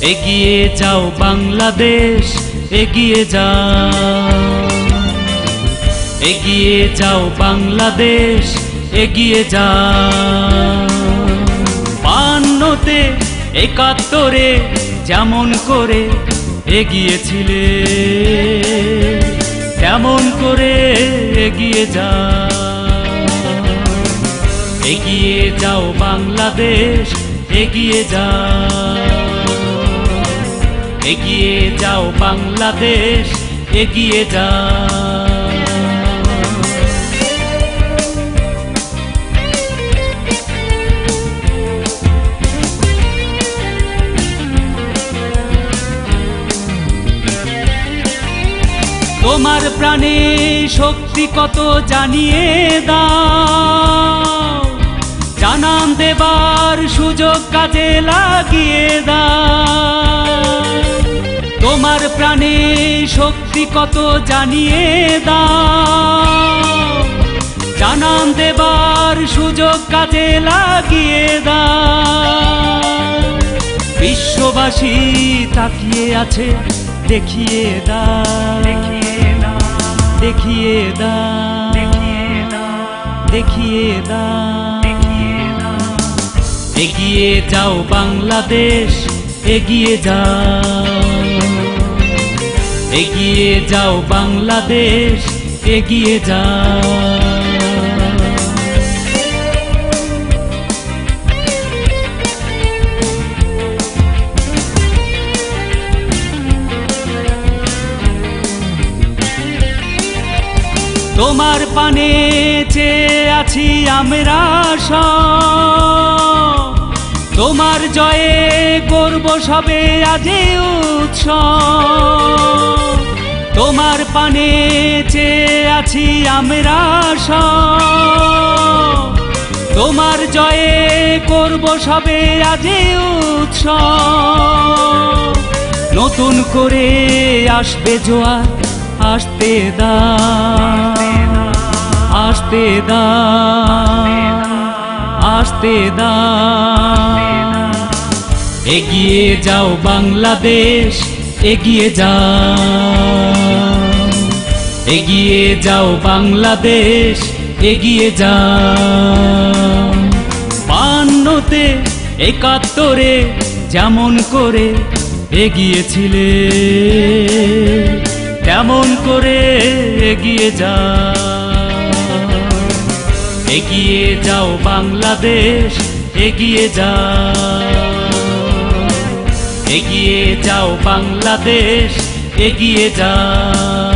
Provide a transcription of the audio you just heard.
এগিয়ে যাও বাংলাদেশ, এগিয়ে যাও। এগিয়ে যাও বাংলাদেশ, এগিয়ে যাও। পান্নতে একাত্তরে যেমন করে এগিয়েছিলে, তেমন করে এগিয়ে যাও। এগিয়ে যাও বাংলাদেশ, এগিয়ে যাও। এগিয়ে যাও বাংলাদেশ, এগিয়ে যাও। তোমার প্রাণে শক্তি কত জানিয়ে দাও। জানান দেবার সুযোগ কাজে লাগিয়ে দাও। তোমার প্রাণে শক্তি কত জানিয়ে দাও। জানান দেবার সুযোগ কাজে লাগিয়ে দাও। বিশ্ববাসী তাকিয়ে আছে দেখিয়ে দাও। দেখিয়ে দাও। দেখিয়ে দাও। এগিয়ে যাও বাংলাদেশ এগিয়ে যাও। এগিয়ে যাও বাংলাদেশ এগিয়ে যাও তোমার পানে চেয়ে আছি আমরা সব। তোমার জয়ে করব সবে আজে উৎসব। তোমার পানে চেয়ে আছি আমরা সব। তোমার জয়ে করব সবে আজে উৎসব। নতুন করে আসবে জোয়ার, আসতে দা আসতে দা আসতে দা এগিয়ে যাও বাংলাদেশ, এগিয়ে যাও। এগিয়ে যাও বাংলাদেশ, এগিয়ে যাও। পান্নতে একাত্তরে যেমন করে এগিয়েছিলে, তেমন করে এগিয়ে যাও। এগিয়ে যাও বাংলাদেশ, এগিয়ে যাও। এগিয়ে যাও বাংলাদেশ এগিয়ে যাও।